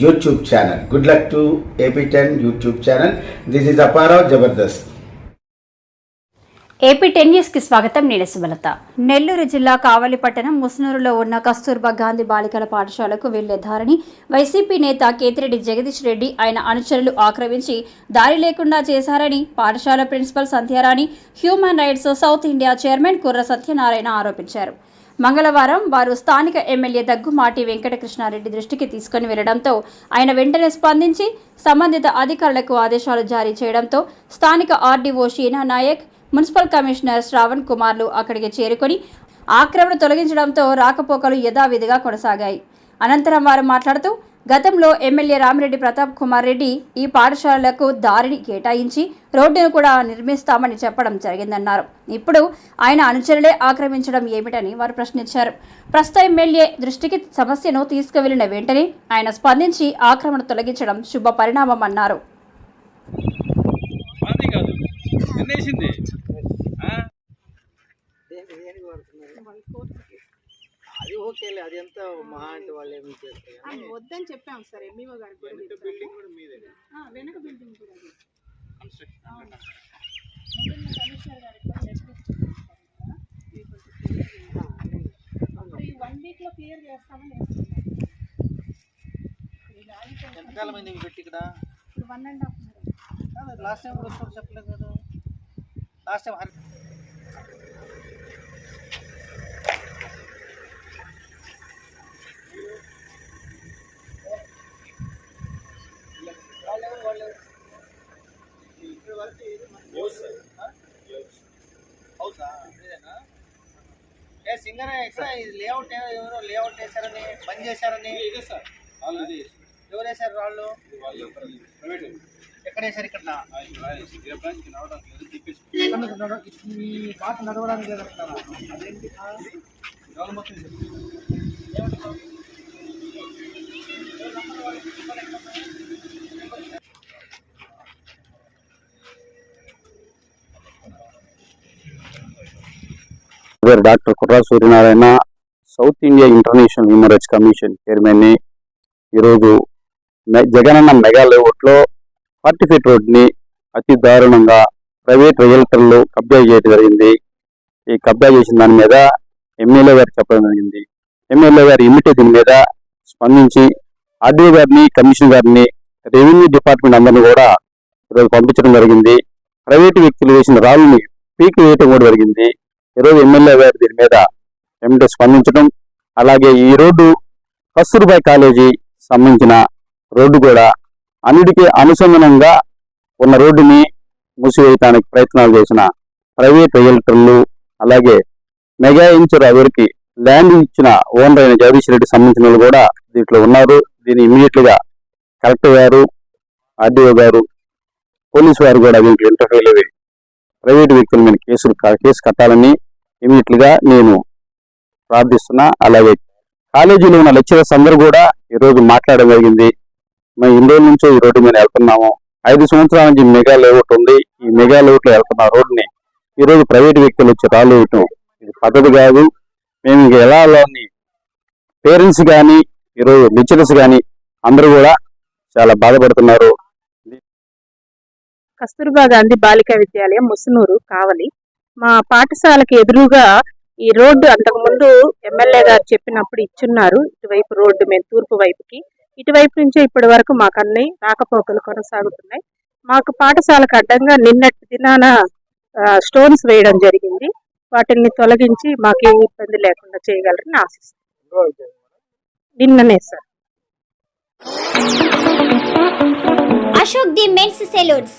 YouTube channel good luck to AP ten YouTube channel this is Apparao Jabardasth AP ten న్యూస్కి స్వాగతం. నేను సుమలత. నెల్లూరు జిల్లా కావలి పట్టణం ముస్నూరులో ఉన్న కస్తూర్బా గాంధీ బాలికల పాఠశాలకు వెళ్ళే దారిని వైసీపీ నేత కేతిరెడ్డి జగదీష్ రెడ్డి ఆయన అనుచరులు ఆక్రమించి దారి లేకుండా చేశారని పాఠశాల principal Sandhyarani human rights south India chairman Kurra Satyanarayana ఆరోపించారు. మంగళవారం వారు స్థానిక ఎమ్మెల్యే దగ్గుమాటి వెంకటకృష్ణారెడ్డి దృష్టికి తీసుకుని వెళ్ళడంతో ఆయన వెంటనే స్పందించి సంబంధిత అధికారులకు ఆదేశాలు జారీ చేయడంతో స్థానిక RDO Sheena Naik municipal commissioner Sravan కుమార్లు అక్కడికి చేరుకొని ఆక్రమణ తొలగించడంతో రాకపోకలు యథావిధిగా కొనసాగాయి. అనంతరం వారు మాట్లాడుతూ గతంలో ఎమ్మెల్యే రామిరెడ్డి ప్రతాప్ కుమార్ రెడ్డి ఈ పాఠశాలలకు దారిని కేటాయించి రోడ్డును కూడా నిర్మిస్తామని చెప్పడం జరిగిందన్నారు. ఇప్పుడు ఆయన అనుచరులే ఆక్రమించడం ఏమిటని వారు ప్రశ్నించారు. ప్రస్తుత ఎమ్మెల్యే దృష్టికి సమస్యను తీసుకువెళ్ళిన వెంటనే ఆయన స్పందించి ఆక్రమణ తొలగించడం శుభ పరిణామం అన్నారు కాదు ఎన్నేసింది ఆ? అది ఓకేలే అది ఎంత మహా అంటే వాళ్ళు ఏమి చేస్తారు ఆ, వద్దని చెప్పాం సార్ ఎంఈఓ గారికి కూడా వెనక చెప్పాము. బిల్డింగ్ కూడా మీదే ఆ, వెనక బిల్డింగ్ కూడా అది. కన్స్ట్రక్షన్ అవును. మొన్న కమిషనర్ గారికి కూడా లెటర్ ఇచ్చాము సార్ ఇక్కడ. ఇవి కొంచెం clear చేయాలి. అప్పుడు ఈ వన్ వీక్లో క్లియర్ చేస్తామని వేస్తున్నాం. ఎంతకాలం అయింది ఇవి పెట్టి ఇక్కడ ఇప్పుడు one and half last time కూడా వస్తారు చెప్పలేదు కదా లాస్ట్ టైం హరి ఏ సింగర్ ఎక్కడ? లేఅవుట్ ఎవరో లేఅవుట్ వేశారని బంద్ చేశారని? ఇదే సార్. వాళ్ళు ఇదే ఎవరు వేశారు వాళ్ళు? ప్రైవేట్ ఎక్కడ వేశారు ఇక్కడ? నడవడానికి అదేంటి ఇది. పేరు doctor Kurra Suryanarayana south India international human rights commission చైర్మన్ని. ఈరోజు జగనన్న మెగా లేఅవుట్లో ఫార్టీ ఫీట్ రోడ్ని అతి దారుణంగా ప్రైవేట్ రియల్టర్లు కబ్జా చేయడం జరిగింది. ఈ కబ్జా చేసిన దాని మీద ఎమ్మెల్యే గారు చెప్పడం జరిగింది. ఎమ్మెల్యే గారు ఇమిటే దీని మీద స్పందించి ఆర్డీఓ గారిని కమిషనర్ గారిని రెవెన్యూ డిపార్ట్మెంట్ అందరిని కూడా ఈరోజు పంపించడం జరిగింది. ప్రైవేటు వ్యక్తులు వేసిన రాళ్ళని పీకి వేయటం కూడా జరిగింది. ఈరోజు ఎమ్మెల్యే గారు దీని మీద ఎమ్మెల్యే స్పందించడం అలాగే ఈ రోడ్డు కస్తూర్బాయ్ కాలేజీ సంబంధించిన రోడ్డు కూడా అన్నిటికీ అనుసంధానంగా ఉన్న రోడ్డుని మూసివేయటానికి ప్రయత్నాలు చేసిన ప్రైవేట్ రియల్టర్లు అలాగే మెగా ఇన్సూర్ ఎవరికి ల్యాండ్ ఇచ్చిన ఓనర్ అయిన జగదీష్ రెడ్డి సంబంధించిన వాళ్ళు కూడా దీంట్లో ఉన్నారు. దీన్ని ఇమీడియట్గా కలెక్టర్ గారు ఆర్డీఓ గారు పోలీసు వారు కూడా దీంట్లో ఇంటర్ఫీల్ అయ్యి ప్రైవేట్ వ్యక్తుల మీద కేసులు కేసు కట్టాలని ఇమీడియట్గా నేను ప్రార్థిస్తున్నా. అలాగే కాలేజీలో ఉన్న లెక్చరర్స్ అందరూ కూడా ఈరోజు మాట్లాడడం జరిగింది. మేము ఇన్ని రోజుల నుంచో ఈ రోడ్డు మీద వెళ్తున్నాము. ఐదు సంవత్సరాల నుంచి మెగా లేఅవుట్ ఉంది. ఈ మెగా లేఅవుట్లో వెళ్తున్న రోడ్డుని ఈరోజు ప్రైవేట్ వ్యక్తులు వచ్చి రాళ్ళు వేయటం ఇది పద్ధతి కాదు. మేము ఇంక ఎలా అని పేరెంట్స్ కానీ ఈరోజు లెక్చరర్స్ కానీ అందరూ కూడా చాలా బాధపడుతున్నారు. కస్తూర్బా గాంధీ బాలికా విద్యాలయం ముసునూరు కావలి. మా పాఠశాలకి ఎదురుగా ఈ రోడ్డు అంతకుముందు ఎమ్మెల్యే గారు చెప్పినప్పుడు ఇచ్చున్నారు. ఇటువైపు రోడ్డు మేము తూర్పు వైపుకి. ఇటువైపు నుంచే ఇప్పటి వరకు మాకు అన్ని రాకపోకలు కొనసాగుతున్నాయి. మాకు పాఠశాలకు అడ్డంగా నిన్నటి దినాన స్టోన్స్ వేయడం జరిగింది. వాటిని తొలగించి మాకు ఏ ఇబ్బంది లేకుండా చేయగలరని ఆశిస్తున్నాం. నిన్ననే sir. Ashok the men's salons.